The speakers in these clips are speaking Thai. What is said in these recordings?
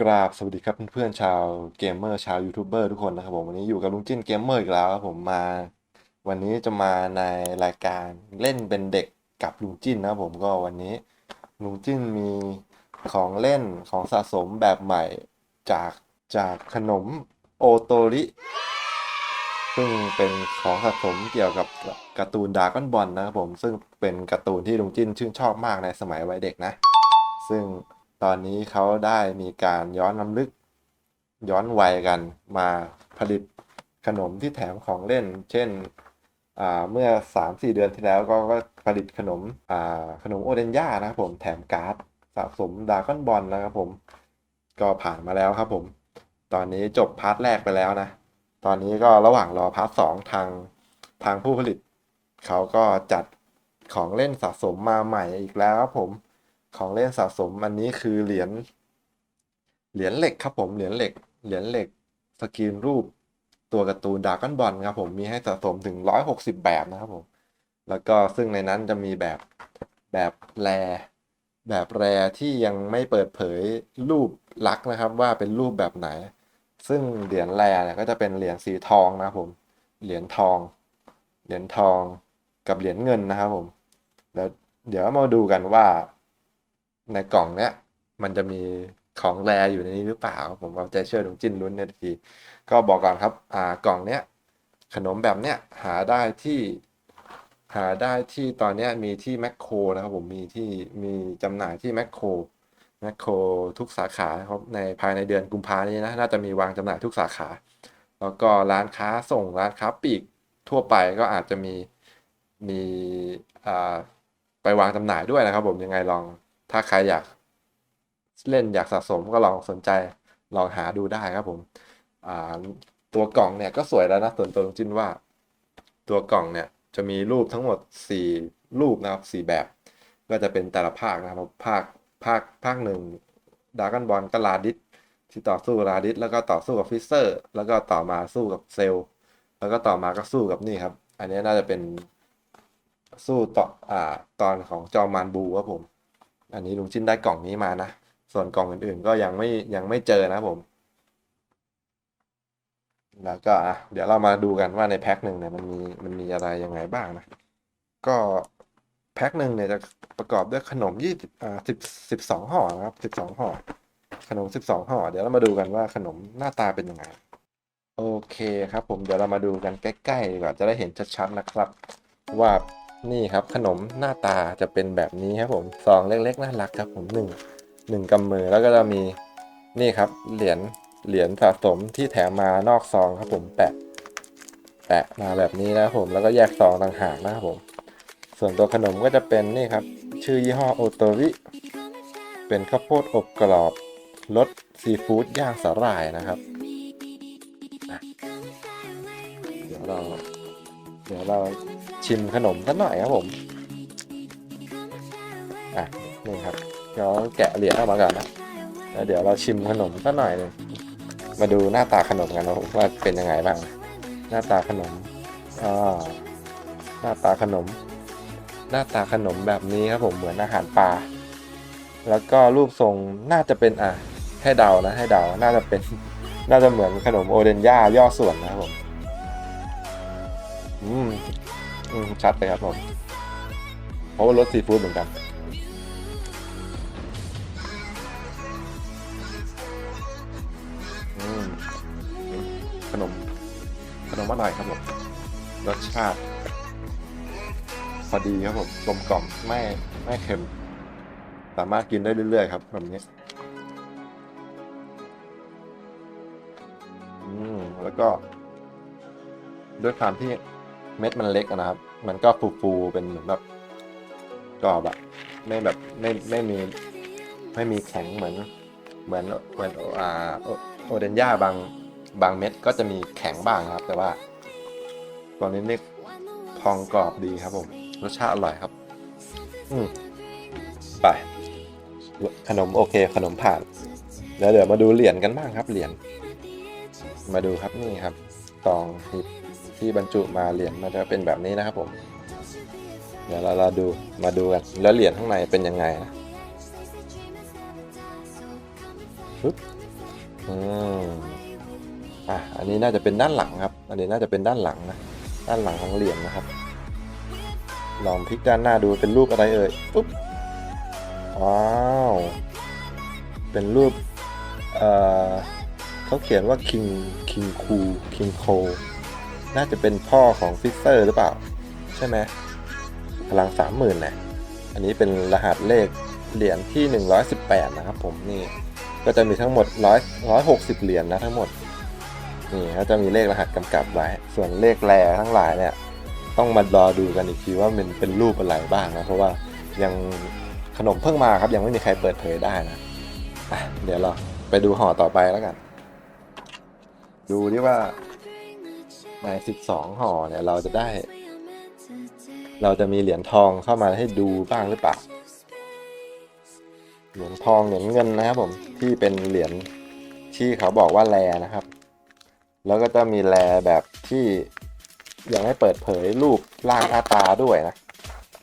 กราบสวัสดีครับเพื่อนๆชาวเกมเมอร์ชาวยูทูบเบอร์ทุกคนนะครับผมวันนี้อยู่กับลุงจิ้นเกมเมอร์อีกแล้วครับผมมา วันนี้จะมาในรายการเล่นเป็นเด็กกับลุงจิ้นนะครับผมก็วันนี้ลุงจิ้นมีของเล่นของสะสมแบบใหม่จาก จากขนมโอโตริ ซึ่งเป็นของสะสมเกี่ยวกับการ์ตูนดรากอนบอลนะครับผม ซึ่งเป็นการ์ตูนที่ลุงจิ้นชื่นชอบมากในสมัยวัยเด็กนะ ซึ่งตอนนี้เขาได้มีการย้อนลำลึก ย้อนวัยกันมาผลิตขนมที่แถมของเล่น เช่นเมื่อ 3-4 เดือนที่แล้วก็ผลิตขนมขนมโอเดนย่านะครับผมแถมการ์ดสะสมดรากอนบอลนะครับผม ก็ผ่านมาแล้วครับผม ตอนนี้จบพาร์ทแรกไปแล้วนะ ตอนนี้ก็ระหว่างรอพาร์ทสองทางทางผู้ผลิต เขาก็จัดของเล่นสะสมมาใหม่อีกแล้วครับผมของเล่นสะสมอันนี้คือเหรียญเหรียญเหล็กครับผมเหรียญเหล็กเหรียญเหล็กสกรีนรูปตัวการ์ตูนดรากอนบอลครับผมมีให้สะสมถึงร้อยหกสิบแบบนะครับผมแล้วก็ซึ่งในนั้นจะมีแบบแบบแรแบบแรที่ยังไม่เปิดเผยรูปลักษณ์นะครับ ว่าเป็นรูปแบบไหน ซึ่งเหรียญแรเนี่ยก็จะเป็นเหรียญสีทองนะครับผม เหรียญทอง เหรียญทองกับเหรียญเงินนะครับผม แล้วเดี๋ยวมาดูกันว่า ในกล่องเนี้ยมันจะมีของแรอยู่ในนี้หรือเปล่า ผมเอาใจเชื่อลุงจิ้นลุ้นในที ก็บอกก่อนครับ อ่ากล่องเนี้ยขนมแบบเนี้ยหาได้ที่หาได้ที่ตอนเนี้ยมีที่แมคโครนะครับผมมีที่มีจำหน่ายที่แมคโคร แมคโครทุกสาขาครับในภายในเดือนกุมภานี้นะน่าจะมีวางจำหน่ายทุกสาขา แล้วก็ร้านค้าส่งร้านค้าปลีกทั่วไปก็อาจจะมีมีไปวางจำหน่ายด้วยนะครับผมยังไงลองถ้าใครอยากเล่นอยากสะสมก็ลองสนใจลองหาดูได้ครับผมตัวกล่องเนี่ยก็สวยแล้วนะส่วนตัวลุงจินว่า ตัวกล่องเนี่ยจะมีรูปทั้งหมด 4 รูปนะครับ4แบบ ก็จะเป็นแต่ละภาคนะครับภาค ภาคภาคหนึ่งดากอนบอลก็ลาดิสที่ต่อสู้ลาดิสแล้วก็ต่อสู้กับฟิสเซอร์ แล้วก็ต่อมาสู้กับเซลแล้วก็ต่อมาก็สู้กับนี่ครับ อันนี้น่าจะเป็นสู้ต่ออ่าตอนของจอมมานบูครับผม อันนี้ลุงชิ้นได้กล่องนี้มานะ ส่วนกล่องอื่นๆ ก็ยังไม่ยังไม่เจอนะผม แล้วก็อะเดี๋ยวเรามาดูกันว่าในแพ็คหนึ่งเนี่ยมันมีมันมีอะไรยังไงบ้างนะ ก็ แพ็คหนึ่งเนี่ยจะประกอบด้วยขนมยี่สิบอ่าสิบสิบสองห่อนะครับสิบสองห่อ ขนมสิบสองห่อ เดี๋ยวเรามาดูกันว่าขนมหน้าตาเป็นยังไง โอเคครับ ผมเดี๋ยวเรามาดูกันใกล้ๆดีกว่าจะได้เห็นชัดๆนะครับ ว่านี่ครับขนมหน้าตาจะเป็นแบบนี้ครับผมซองเล็กๆน่ารักครับผมหนึ่งหนึ่งกำมือแล้วก็จะมีนี่ครับเหรียญเหรียญสะสมที่แถมมานอกซองครับผมแปะแปะมาแบบนี้นะครับผมแล้วก็แยกซองต่างหากนะครับผม ส่วนตัวขนมก็จะเป็นนี่ครับ ชื่อยี่ห้อโอโตริ เป็นข้าวโพดอบกรอบรสซีฟู้ดย่างสาหร่ายนะครับเดี๋ยวเราเดี๋ยวเราชิมขนมสักหน่อยครับผม อะ นี่ครับ เดี๋ยวแกะเหรียญออกมาก่อนนะแล้วเดี๋ยวเราชิมขนมสักหน่อยหนึงมาดูหน้าตาขนมกันนะว่าเป็นยังไงบ้าง หน้าตาขนมอ่าหน้าตาขนม หน้าตาขนมแบบนี้ครับผมเหมือนอาหารปลาแล้วก็รูปทรงน่าจะเป็นอะให้เดานะให้เดาน่าจะเป็นน่าจะเหมือนขนมโอเดนย่าย่อส่วนนะครับผมอืมอืมชัดเลยครับผมเพราะว่ารสซีฟู้ดเหมือนกันอืมขนมขนมอร่อยครับผมรสชาติ พอดีครับผมกลมกล่อมไม่ไม่เค็ม สามารถกินได้เรื่อยๆครับแบบนี้อืมแล้วก็ ด้วยความที่เม็ดมันเล็กนะครับ มันก็ฟูๆเป็นเหมือนแบบกรอบอะไม่แบบไม่ไม่มีไม่มีแข็งเหมือน เหมือนเหมือนอ่าโอโอเดนย่าบางบางเม็ดก็จะมีแข็งบ้างครับ แต่ว่าตอนนี้นี่พองกรอบดีครับผม รสชาติอร่อยครับ อืมไปขนมโอเค ขนมผ่านแล้วเดี๋ยวมาดูเหรียญกันบ้างครับเหรียญมาดูครับนี่ครับซองที่ที่บรรจุมาเหรียญมันจะเป็นแบบนี้นะครับผม เดี๋ยวเราเราดูมาดูกันแล้วเหรียญข้างในเป็นยังไงนะปึ๊บอืมอะอันนี้น่าจะเป็นด้านหลังครับ อันนี้น่าจะเป็นด้านหลังนะด้านหลังของเหรียญนะครับ ลองพลิกด้านหน้าดูเป็นรูปอะไรเอ่ยปุ๊บว้าวเป็นรูปเอ่อเขาเขียนว่า King King Ku King Ko น่าจะเป็นพ่อของฟิสเซอร์หรือเปล่า ใช่ไหมพลังสามหมื่นนะอันนี้เป็นรหัสเลขเหรียญที่ 118 นะครับผมนี่ก็จะมีทั้งหมด 100 160 เหรียญนะทั้งหมด นี่เขาจะมีเลขรหัสกำกับไว้ ส่วนเลขแรทั้งหลายเนี่ย ต้องมารอดูกันอีกทีว่ามันเป็นรูปอะไรบ้างนะเพราะว่ายังขนมเพิ่งมาครับยังไม่มีใครเปิดเผยได้นะอะเดี๋ยวเราไปดูห่อต่อไปแล้วกัน ดูดิว่าใน12ห่อเนี่ยเราจะได้ เราจะมีเหรียญทองเข้ามาให้ดูบ้างหรือเปล่าเหรียญทองเหรียญเงินนะครับผมที่เป็นเหรียญที่เขาบอกว่าแรนะครับ แล้วก็จะมีแรแบบที่ ยังไม่เปิดเผยรูปร่างหน้าตาด้วยนะ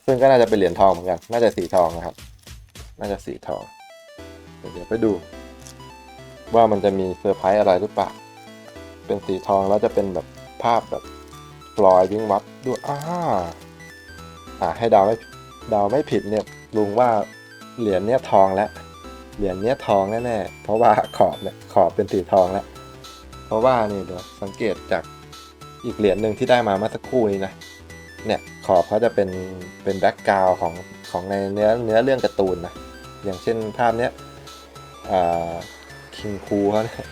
ซึ่งก็น่าจะเป็นเหรียญทองเหมือนกัน น่าจะสีทองนะครับ น่าจะสีทอง เดี๋ยวไปดู ว่ามันจะมีเซอร์ไพรส์อะไรหรือเปล่า เป็นสีทองแล้วจะเป็นแบบภาพแบบฟลอยวิ่งวับด้วยอ่าอ่าให้ดาวไม่ดาวไม่ผิดเนี่ยลุงว่าเหรียญเนี้ยทองแล้ว เหรียญเนี้ยทองแน่ๆ เพราะว่าขอบเนี่ยขอบเป็นสีทองแล้ว เพราะว่านี่เดี๋ยวสังเกตจาก อีกเหรียญหนึ่งที่ได้มาเมื่อสักครู่นี้นะ เนี่ยขอบเขาจะเป็นเป็นแบ็กกราวของของในเนื้อเนื้อเรื่องการ์ตูนนะ อย่างเช่นภาพเนี้ยคิงคูเขาเนี่ย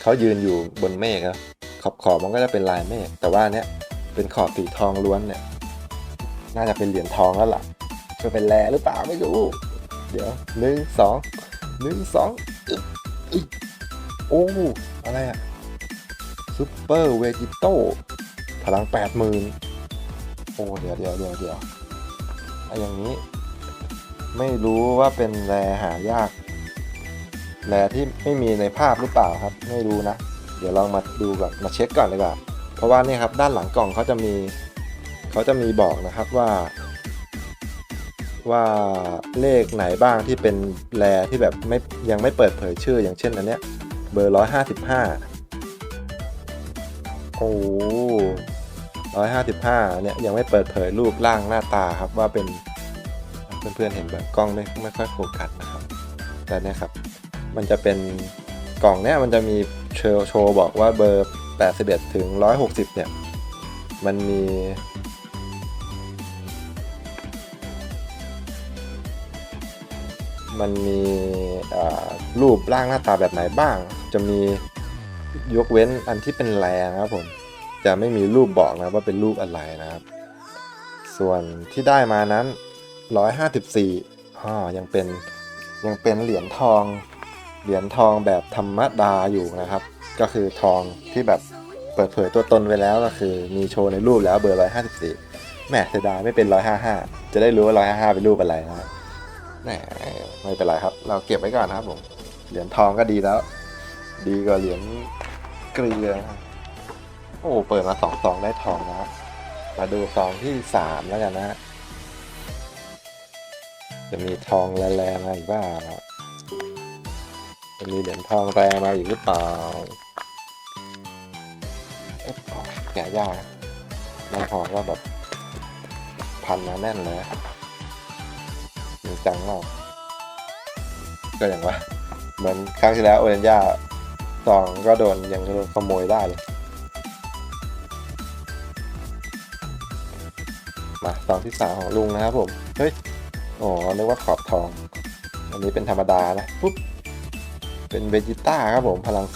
เขายืนอยู่บนเมฆนะขอบขอบมันก็จะเป็นลายเมฆแต่ว่าเนี้ยเป็นขอบสีทองล้วนเนี่ย น่าจะเป็นเหรียญทองแล้วล่ะจะเป็นแร่หรือเปล่าไม่รู้ เดี๋ยวหนึ่งสองหนึ่งสองโอ้อะไรอะ ซูเปอร์เวจิโต้พลังแปดหมื่นโอ้ เดี๋ยวเดี๋ยวเดี๋ยวเดี๋ยวไอ้อย่างนี้ ไม่รู้ว่าเป็นแรหายาก แรที่ไม่มีในภาพหรือเปล่าครับ ไม่รู้นะ เดี๋ยวลองมาดูก่อนมาเช็คก่อนเลยก่อนเพราะว่านี่ครับด้านหลังกล่องเขาจะมีเขาจะมีบอกนะครับว่า ว่าเลขไหนบ้างที่เป็นแรที่แบบไม่ยังไม่เปิดเผยชื่อ อย่างเช่นอันเนี้ยเบอร์ร้อยห้าสิบห้า โอ้ร้อยห้าสิบห้าเนี่ยยังไม่เปิดเผยรูปร่างหน้าตาครับว่าเป็นเพื่อนๆเห็นแบบกล้องไม่ไม่ค่อยโฟกัสนะครับ แต่เนี่ยครับ มันจะเป็นกล่องเนี้ยมันจะมีโชว์โชว์บอกว่าเบอร์ 81 ถึง 160 เนี่ย มันมี มันมีรูปร่างหน้าตาแบบไหนบ้าง จะมี ยกเว้นอันที่เป็นแรงนะครับผมจะไม่มีรูปบอกนะว่าเป็นรูปอะไรนะครับ ส่วนที่ได้มานั้น 154อ่ายังเป็นยังเป็นเหรียญทอง เหรียญทองแบบธรรมดาอยู่นะครับ ก็คือทองที่แบบเปิดเผยตัวตนไว้แล้วก็คือ มีโชว์ในรูปแล้วเบอร์ 154แหมเสียดายไม่เป็น 155 จะได้รู้ว่า 155 เป็นรูปอะไรนะแหมไม่เป็นไรครับ เราเก็บไว้ก่อนนะครับผม เหรียญทองก็ดีแล้ว ดีกว่าเหรียญ เกลือนะโอ้เปิดมาสองซองได้ทองนะมาดูซองที่สามแล้วกันนะจะมีทองแรงมาอีกบ้างจะมีเหรียญทองแรงมาอีกหรือเปล่าเออแกะยากนะในห่อก็แบบพันมาแน่นเลยจริงจังมากก็อย่างว่าเหมือนครั้งที่แล้วโอเรนย่า ซองก็โดนยังโดนขโมยได้เลยมาซองที่สามของลุงนะครับผม เฮ้ยอ๋อนึกว่าขอบทอง อันนี้เป็นธรรมดานะปุ๊บเป็นเวจิต้าครับผมพลัง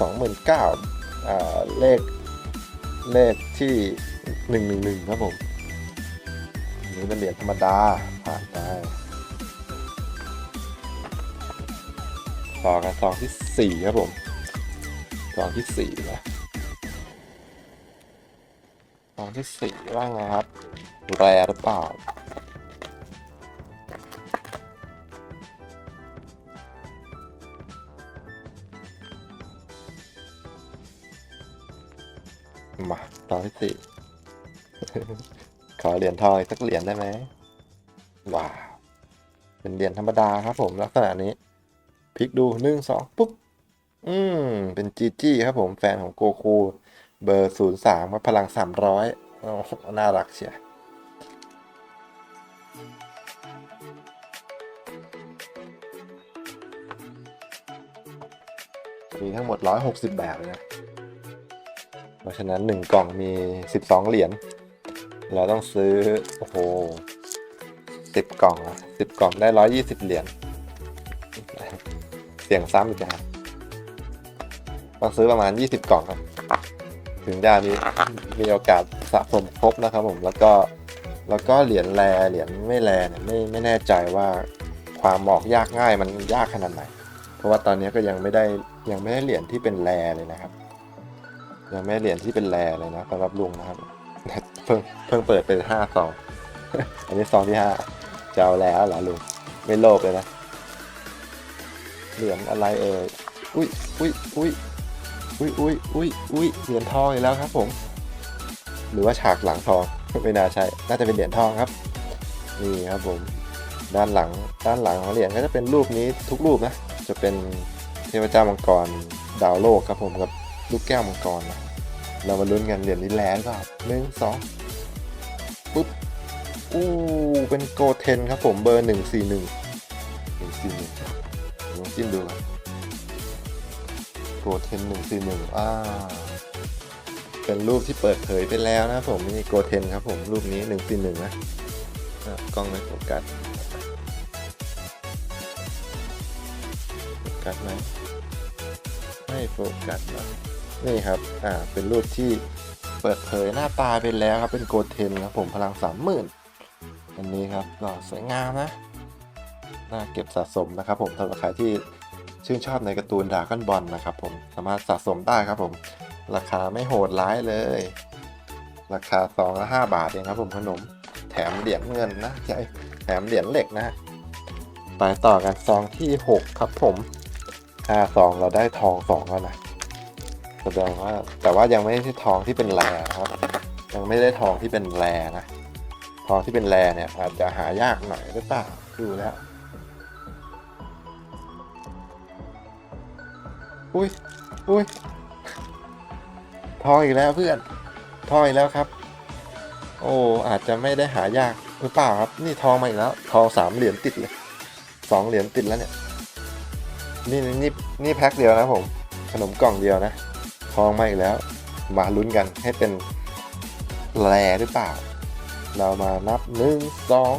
29,000อ่าเลขเลขที่ 111 ครับผมอันนี้เป็นเหรียญธรรมดาผ่านไปต่อกันซองที่ 4 ครับผม ซองที่4นะซองที่4ว่าไงครับ แรหรือเปล่ามาตอนที่สี่ขอเหรียญทองสักเหรียญได้ไหมว้าวเป็นเหรียญธรรมดาครับผมลักษณะนี้ พลิกดูหนึ่งสองปุ๊บ อืม เป็นจีจี้ครับผมแฟนของโกคู เบอร์ศูนย์สามพลังสามร้อยน่ารักเชียมีทั้งหมด 160 แบบเลยนะ เพราะฉะนั้น 1 กล่องมี 12 เหรียญ เราต้องซื้อ โอ้โห 10 กล่องอะ10 กล่องได้ 120 เหรียญ เสี่ยงซ้ำอีกนะ ต้องซื้อประมาณ 20 กล่องครับ ถึงจะมีมีโอกาสสะสมครบนะครับผมแล้วก็แล้วก็เหรียญแรเหรียญไม่แรเนี่ยไม่ไม่แน่ใจว่าความหมอกยากง่ายมันยากขนาดไหน เพราะว่าตอนนี้ก็ยังไม่ได้ยังไม่ได้เหรียญที่เป็นแรเลยนะครับ ยังไม่ไเหรียญที่เป็นแรเลยนะสำหรับลุงนะครับเพิ่งเพิ่งเปิดเป็นห้าซองอันนี้ซองที่ห้าจะเอาแล้วเหรอลุงไม่โลภเลยนะเหรียญอะไรเอ่ยอุ้ยอุ้ยอุ้ย อุ้ยอุ้ยอุ้ยอุ้ยเหรียญทองอีกแล้วครับผม หรือว่าฉากหลังทองไม่น่าใช่น่าจะเป็นเหรียญทองครับ นี่ครับผมด้านหลังด้านหลังของเหรียญก็จะเป็นรูปนี้ทุกรูปนะ จะเป็นเทพเจ้ามังกรดาวโลกครับผมกับลูกแก้วมังกรนะเรามาลุ้นกันเหรียญนี้แลนด์เปล่าหนึ่งสองปุ๊บอู้เป็นโกเทนครับผมเบอร์หนึ่งสี่หนึ่งหนึ่งสี่หนึ่งลองจิ้มดูครับ โกเทนหนึ่งสี่หนึ่งอ่าเป็นรูปที่เปิดเผยไปแล้วนะผมนี่โกเทนครับผม รูปนี้หนึ่งสี่หนึ่งนะกล้องไม่โฟกัสโฟกัสไหมไม่โฟกัสนะนี่ครับ อ่า เป็นรูปที่เปิดเผยหน้าตาไปแล้วครับ เป็นโกเทนครับผมพลังสามหมื่นอันนี้ครับก็สวยงามนะ น่าเก็บสะสมนะครับผมสำหรับใครที่ ชื่นชอบในการ์ตูนดราก้อนบอลนะครับผมสามารถสะสมได้ครับผม ราคาไม่โหดร้ายเลย ราคาซองละห้าบาทเองครับผมขนม แถมเหรียญเงินนะใช่แถมเหรียญเหล็กนะฮะไปต่อกันซองที่หกครับผมห้าซองเราได้ทองสองแล้วนะแสดงว่าแต่ว่ายังไม่ได้ทองที่เป็นแร่ครับ ยังไม่ได้ทองที่เป็นแร่นะ ทองที่เป็นแร่เนี่ยอาจจะหายากหน่อยหรือเปล่าดูแล้ว อุ้ยอุ้ยทองอีกแล้วเพื่อนทองอีกแล้วครับ โอ้อาจจะไม่ได้หายากหรือเปล่าครับ นี่ทองมาอีกแล้ว ทองสามเหรียญติดเลยสองเหรียญติดแล้วเนี่ย นี่นี่นี่นี่แพ็คเดียวนะผม ขนมกล่องเดียวนะ ทองมาอีกแล้ว มาลุ้นกันให้เป็นแรหรือเปล่า เรามานับหนึ่งสอง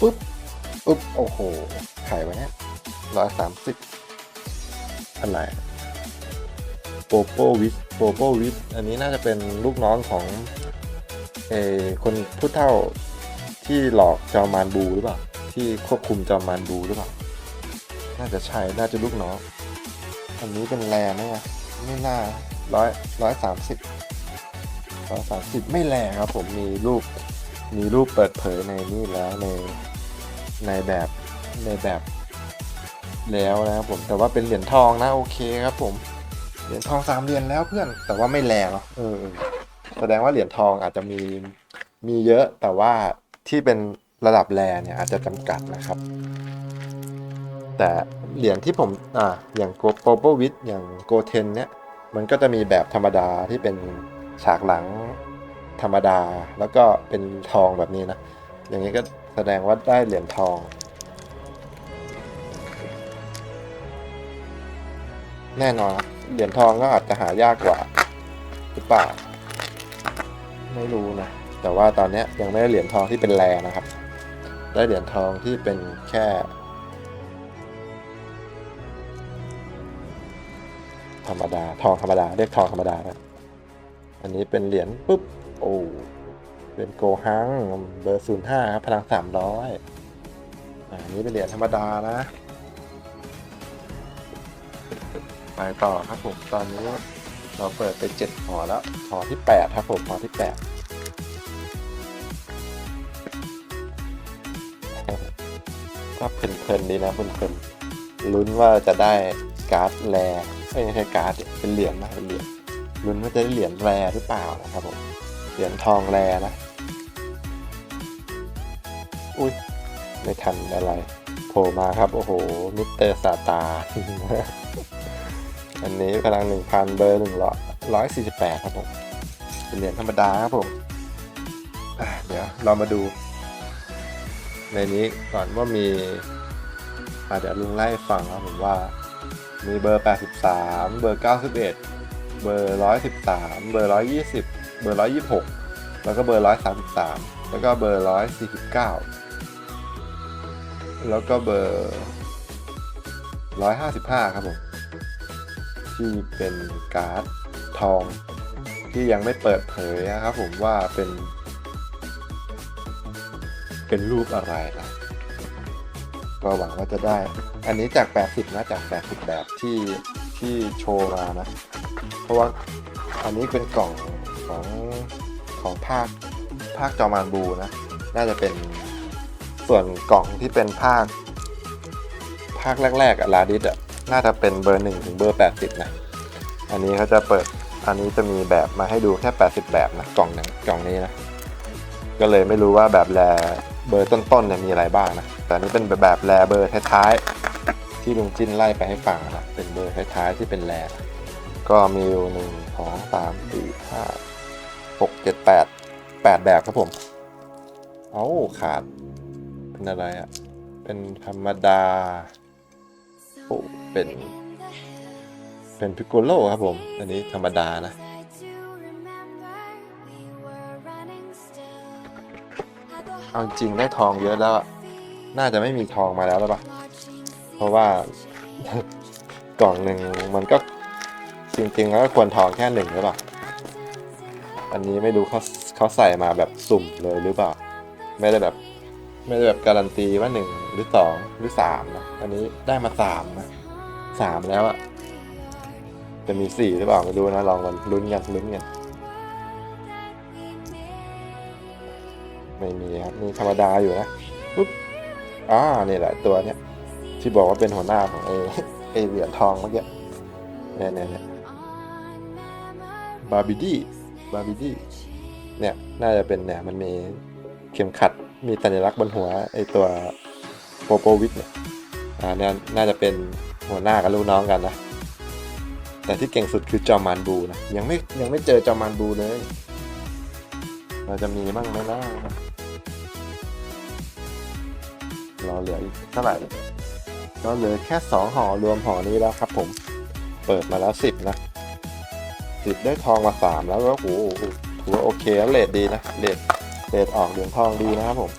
ปุ๊บปุ๊บโอ้โหไข่ไว้เนี่ยร้อยสามสิบ อะไรโปโปวิสโปโปวิสอันนี้น่าจะเป็นลูกน้องของเอคนผู้เฒ่าที่หลอกจอมานบูหรือเปล่า ที่ควบคุมจอมานบูหรือเปล่า น่าจะใช่ น่าจะลูกน้อง อันนี้เป็นแรงไหมวะไม่น่าร้อยร้อยสามสิบร้อยสามสิบไม่แรงครับ ผมมีรูปมีรูปเปิดเผยในนี่แล้วในในแบบในแบบ แล้วนะครับผมแต่ว่าเป็นเหรียญทองนะโอเคครับผมเหรียญทองสามเหรียญแล้วเพื่อน แต่ว่าไม่แรงเนาะเอเออแสดงว่าเหรียญทองอาจจะมีมีเยอะแต่ว่าที่เป็นระดับแรเนี่ยอาจจะจำกัดนะครับ แต่เหรียญที่ผมอ่าอย่างโกโปโปวิทอย่างโกเทนเนี่ยมันก็จะมีแบบธรรมดาที่เป็นฉากหลังธรรมดาแล้วก็เป็นทองแบบนี้นะ อย่างนี้ก็แสดงว่าได้เหรียญทอง แน่นอนครับเหรียญทองก็อาจจะหายากกว่า หรือเปล่า ไม่รู้นะ แต่ว่าตอนนี้ยยังไม่ได้เหรียญทองที่เป็นแรนะครับ ได้เหรียญทองที่เป็นแค่ธรรมดา ทองธรรมดา เรียกทองธรรมดานะอันนี้เป็นเหรียญปุ๊บ โอ้เป็นโกฮังเบอร์ศูนย์ห้าครับพลังสามร้อยอันนี้เป็นเหรียญธรรมดานะ ไปต่อครับผมตอนนี้เราเปิดไปเจ็ดห่อแล้วห่อที่แปดครับผมห่อที่แปดก็เพลินๆดีนะเพลินๆลุ้นว่าจะได้การ์ดแรเอ้ยไม่ใช่การ์ดเป็นเหรียญนะเป็นเหรียญลุ้นว่าจะได้เหรียญแร่หรือเปล่านะครับผมเหรียญทองแร่นะอุ้ยไม่ทันอะไรโผล่มาครับ โอ้โห มิสเตอร์ซาตา อันนี้พลังหนึ่งพันเบอร์หนึ่งร้อยร้อยสี่สิบแปดครับผมเป็นเหรียญธรรมดาครับผมเดี๋ยวเรามาดู ในนี้ก่อนว่ามีอาจจะลุงไล่ฟังครับผมว่า มีเบอร์ 83 เบอร์ 91 เบอร์ 113 เบอร์ 120 เบอร์ 126 แล้วก็เบอร์ 133 แล้วก็เบอร์ 149 แล้วก็เบอร์ 155 ครับผม ที่เป็นการ์ดทอง ที่ยังไม่เปิดเผยนะครับผมว่าเป็น เป็นรูปอะไรนะก็หวังว่าจะได้ อันนี้จาก 80 นะจาก 80 แบบที่ที่โชว์มานะ เพราะว่าอันนี้เป็นกล่องของของภาคภาคจอมานบูนะ น่าจะเป็นส่วนกล่องที่เป็นภาค ภาคแรกๆอะลาดิสอะ น่าจะเป็นเบอร์หนึ่งถึงเบอร์ 80 นะ อันนี้เขาจะเปิด อันนี้จะมีแบบมาให้ดูแค่ 80 แบบนะ กล่องนึงกล่องนี้นะ ก็เลยไม่รู้ว่าแบบแรเบอร์ต้นๆเนี่ยมีอะไรบ้างนะ แต่นนี้เป็นแบบแรเบอร์ท้ายๆ ที่ลุงจิ้นไล่ไปให้ฟังนะ เป็นเบอร์ท้ายๆที่เป็นแรก็มีอยู่หนึ่งสองสามสี่ห้าหกเจ็ดแปดแปดแบบครับผม เอ้าขาด เป็นอะไรอะ่ะ เป็นธรรมดา โอ้เป็น เป็นพิกโกโลครับผม อันนี้ธรรมดานะเอาจริงได้ทองเยอะแล้วน่าจะไม่มีทองมาแล้วหรือเปล่าเพราะว่ากล่องหนึ่งมันก็จริงๆแล้วควรทองแค่หนึ่งหรือเปล่า อันนี้ไม่รู้เขาเขาใส่มาแบบสุ่มเลยหรือเปล่า ไม่ได้แบบ ไม่ได้แบบการันตีว่าหนึ่งหรือสองหรือสามนะอันนี้ได้มาสามนะสามแล้วอะจะมีสี่หรือเปล่าไม่รู้นะลองกันลุ้นกันลุ้นกันไม่มีครับนี่ธรรมดาอยู่นะปุ๊บอ่านี่แหละตัวเนี้ยที่บอกว่าเป็นหัวหน้าของไอ้ไอ้เหรียญทองเมื่อกี้เนี่ยเนี่ยเนี่ยบาร์บิดี้บาร์บิดี้เนี่ย น่าจะเป็นเนี่ยมันมีเข็มขัด มีสัญลักษณ์บนหัวไอตัวโปโปวิทเนี่ยอ่าเนี่ยน่าจะเป็นหัวหน้ากับลูกน้องกันนะ แต่ที่เก่งสุดคือจอมานบูนะ ยังไม่ยังไม่เจอจอมานบูเลย เราจะมีบ้างไหมนะรอเหลืออีกเท่าไหร่ก็เหลือแค่สองห่อรวมห่อนี้แล้วครับผม เปิดมาแล้วสิบนะสิบได้ทองมาสามแล้วก็โอ้โหถือว่าโอเคแล้วเลทดีนะเลท เลทออกเหรียญทองดีนะครับผม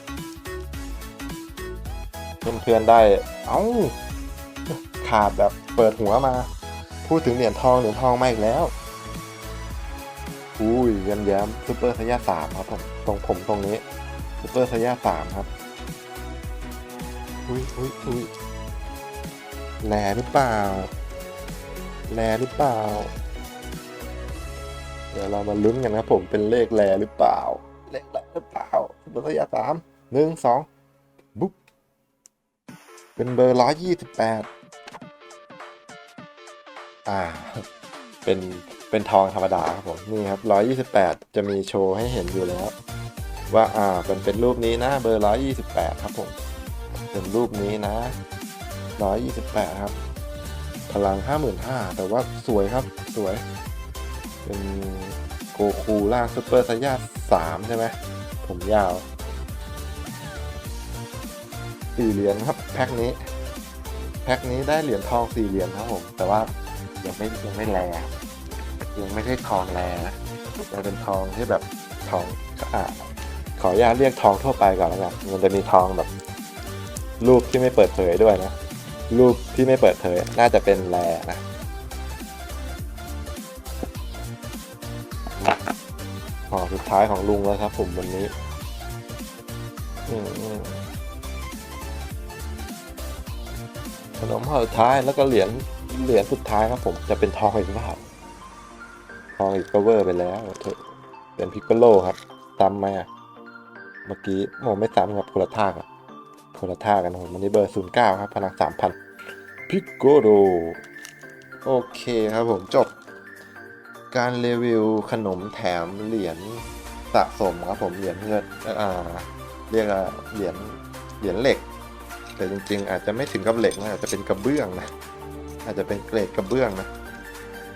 เพื่อนๆได้ เอ้า ขาดแบบเปิดหัวมา พูดถึงเหรียญทองเหรียญทองมาอีกแล้ว อุ้ยย้ำแย้มซูเปอร์สยาสามครับผม ตรงผมตรงนี้ซูเปอร์สยาสามครับ อุ้ยอุ้ยอุ้ยแหลหรือเปล่าแหลหรือเปล่า เดี๋ยวเรามาลุ้นกันครับผมเป็นเลขแหลหรือเปล่า เลขแลหรือเปล่าเปอร์สยาสามหนึ่งสองบุ๊บเป็นเบอร์ร้อยยี่สิบแปดอ่า เป็น เป็นทองธรรมดาครับผม นี่ครับร้อยยี่สิบแปดจะมีโชว์ให้เห็นอยู่แล้ว ว่าอ่าเป็นเป็นรูปนี้นะ เบอร์ร้อยยี่สิบแปดครับผม เป็นรูปนี้นะร้อยยี่สิบแปดครับ พลังห้าหมื่นห้าแต่ว่าสวยครับสวย เป็น โกคูล่างซูเปอร์ไซย่าสามใช่ไหมผมยาวสี่เหรียญครับแพ็คนี้ แพ็คนี้ได้เหรียญทองสี่เหรียญครับผม แต่ว่ายังไม่ยังไม่แลยังไม่ใช่ทองแลนะยังเป็นทองที่แบบทองอ่าขออนุญาตเรียกทองทั่วไปก่อนแล้วกันมันจะมีทองแบบ รูปที่ไม่เปิดเผยด้วยนะ รูปที่ไม่เปิดเผย น่าจะเป็นแลนะ ห่อสุดท้ายของลุงแล้วครับ ผมวันนี้อืมขนมห่อสุดท้ายแล้วก็เหรียญเหรียญสุดท้ายครับ ผมจะเป็นทองอีกหรือเปล่าทองอีกก็เวอร์ไปแล้วเถอะเป็นพิกโกโลครับซ้ำไหมอะเมื่อกี้โมไม่ซ้ำครับคนละท่าครับคนละท่ากันผมวันนี้เบอร์ศูนย์เก้าครับพลังสามพันพิกโกโลโอเคครับผมจบ การรีวิวขนมแถมเหรียญสะสมครับผมเหรียญเงินอ่าเรียกว่าเหรียญเหรียญเหล็ก แต่จริง ๆ อาจจะไม่ถึงกับเหล็กนะอาจจะเป็นกระเบื้องนะอาจจะเป็นเกรดกระเบื้องนะ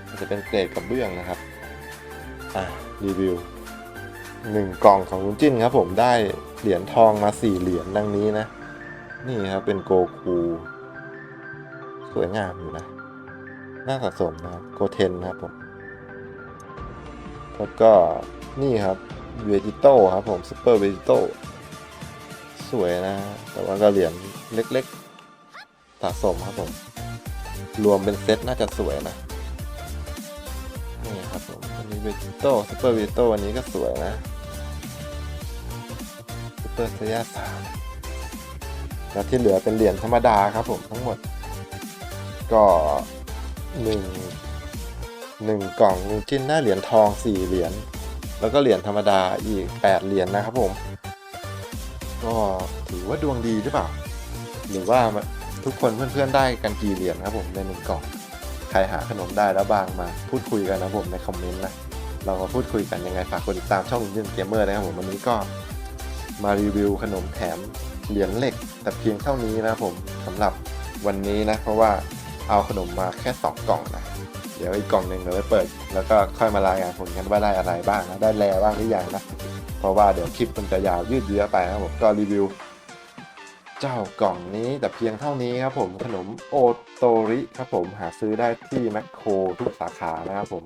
อาจจะเป็นเกรดกระเบื้องนะครับอะรีวิวหนึ่งกล่องของคุณจิ้นครับผมได้เหรียญทองมาสี่เหรียญดังนี้นะ นี่ครับเป็นโกคูสวยงามอยู่นะน่าสะสมนะครับโกเทนนะครับผม แล้วก็นี่ครับเวจิโต้ครับผมซูเปอร์เวจิโต้สวยนะ แต่ว่าก็เหรียญเล็กๆสะสมครับผม รวมเป็นเซตน่าจะสวยนะ นี่ครับผมอันนี้เวจิโต้ซูเปอร์เวจิโต้อันนี้ก็สวยนะซูเปอร์เซียสามแล้วที่เหลือเป็นเหรียญธรรมดาครับผมทั้งหมด ก็หนึ่ง หนึ่งกล่องลุงจิ้นได้เหรียญทองสี่เหรียญ แล้วก็เหรียญธรรมดาอีกแปดเหรียญนะครับผม ก็ถือว่าดวงดีหรือเปล่า หรือว่าทุกคนเพื่อนๆได้กันกี่เหรียญครับผมในหนึ่งกล่อง ใครหาขนมได้แล้วบางมาพูดคุยกันนะผมในคอมเมนต์นะ เรามาพูดคุยกันยังไงฝากกดติดตามช่องลุงจิ้นเกมเมอร์นะครับผมวันนี้ก็มารีวิวขนมแถมเหรียญเหล็ก แต่เพียงเท่านี้นะครับผมสำหรับวันนี้นะเพราะว่าเอาขนมมาแค่สองกล่องนะ ดี๋ยวอีกกล่องหนึ่งเดี๋ยวไปเปิด แล้วก็ค่อยมารายงานผลกันว่าได้อะไรบ้างนะได้แลบ้างหรือยังนะเพราะว่าเดี๋ยวคลิปมันจะยาวยืดเยื้อไปนะผมก็รีวิว เจ้ากล่องนี้แต่เพียงเท่านี้ครับผมขนมโอโตริครับผมหาซื้อได้ที่แมคโครทุกสาขานะครับผม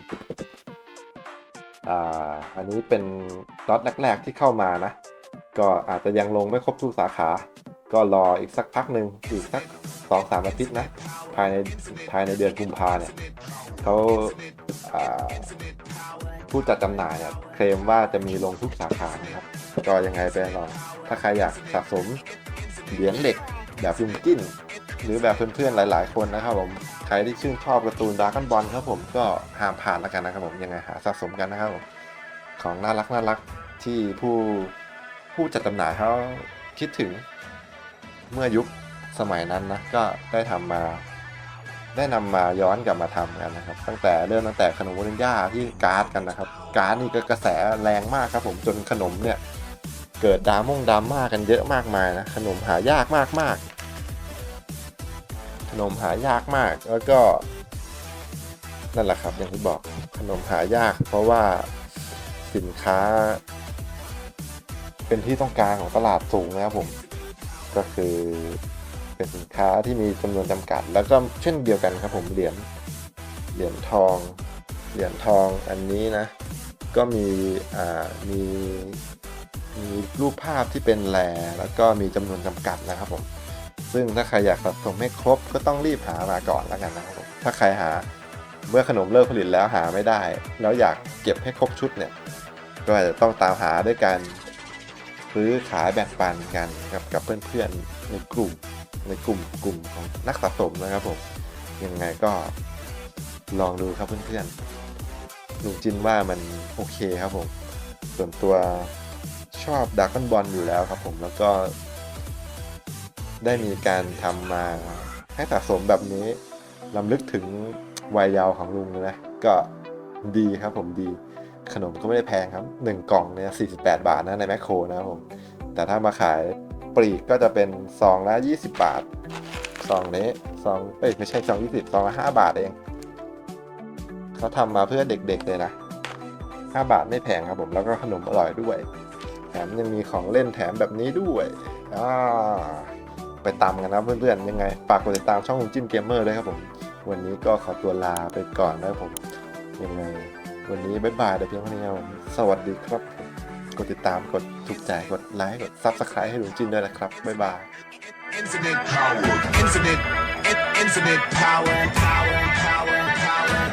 อ่าอันนี้เป็นล็อตแรกๆที่เข้ามานะ ก็อาจจะยังลงไม่ครบทุกสาขา ก็รออีกสักพักหนึ่งอีกสักสองสามอาทิตย์นะ ภายในภายในเดือนกุมภาเนี่ยเขาผู้จัดจำหน่ายเนี่ยเคลมว่าจะมีลงทุกสาขานะครับ ก็ยังไงไปลองถ้าใครอยากสะสมเหรียญเหล็กแบบฟิล์มจิ้นหรือแบบเพื่อนๆ หลายๆ คนนะครับผม ใครที่ชื่นชอบการ์ตูนดราก้อนบอลครับผมก็ห้ามผ่านแล้วกันนะครับผมยังไงหาสะสมกันนะครับผมของน่ารักน่ารักที่ผู้ผู้จัดจำหน่ายเขาคิดถึง เมื่อยุคสมัยนั้นนะก็ได้ทำมา ได้นำมาย้อนกลับมาทำกันนะครับ ตั้งแต่เริ่มตั้งแต่ขนมวานิลย่าที่การ์ดกันนะครับ การ์ดนี่ก็กระแสแรงมากครับผมจนขนมเนี่ยเกิดดรามงดราม่ากันเยอะมากมายนะขนมหายากมากมากขนมหายากมากแล้วก็นั่นแหละครับอย่างที่บอกขนมหายากเพราะว่าสินค้า เป็นที่ต้องการของตลาดสูงนะครับผม ก็คือเป็นสินค้าที่มีจำนวนจำกัด แล้วก็เช่นเดียวกันครับผมเหรียญเหรียญทองเหรียญทองอันนี้นะ ก็มีอ่ามีมีรูปภาพที่เป็นแลแล้วก็มีจำนวนจำกัดนะครับผมซึ่งถ้าใครอยากสะสมให้ครบก็ต้องรีบหามาก่อนแล้วกันนะครับผมถ้าใครหาเมื่อขนมเลิกผลิตแล้วหาไม่ได้ แล้วอยากเก็บให้ครบชุดเนี่ย ก็อาจจะต้องตามหาด้วยการ ซื้อขายแบ่งปันกันกับกับเพื่อนๆในกลุ่มในกลุ่มกลุ่มของนักสะสมนะครับผมยังไงก็ลองดูครับเพื่อนๆลุงจินว่ามันโอเคครับผม ส่วนตัวชอบดัก o อนบอลอยู่แล้วครับผมแล้วก็ได้มีการทำมาให้สะสมแบบนี้ลำลึกถึงวัยเยาว์ของลุงเลยนะ ก็ดีครับผมดี ขนมก็ไม่ได้แพงครับ 1 กล่องเนี่ย48 บาทนะในแมคโครนะครับผม แต่ถ้ามาขายปลีกก็จะเป็นซองละ20 บาทซองนี้ซองเอ้ยไม่ใช่ซอง20ซองละ5บาทเองเขาทำมาเพื่อเด็กๆเลยนะ5บาทไม่แพงครับผมแล้วก็ขนมอร่อยด้วย แถมยังมีของเล่นแถมแบบนี้ด้วยอ่าไปตามกันนะเพื่อนๆยังไงฝากกดติดตามช่องลุงจิ้มเกมเมอร์ด้วยครับผม วันนี้ก็ขอตัวลาไปก่อนนะครับผมยังไง วันนี้บ๊ายบายเดี๋ยวเพียงเท่านี้ครับสวัสดีครับ กดติดตามกดถูกใจกดไลค์กดซับสไครต์ให้ลุงจินด้วยนะครับ บ๊ายบาย Infinite power, infinite, infinite power, power, power, power.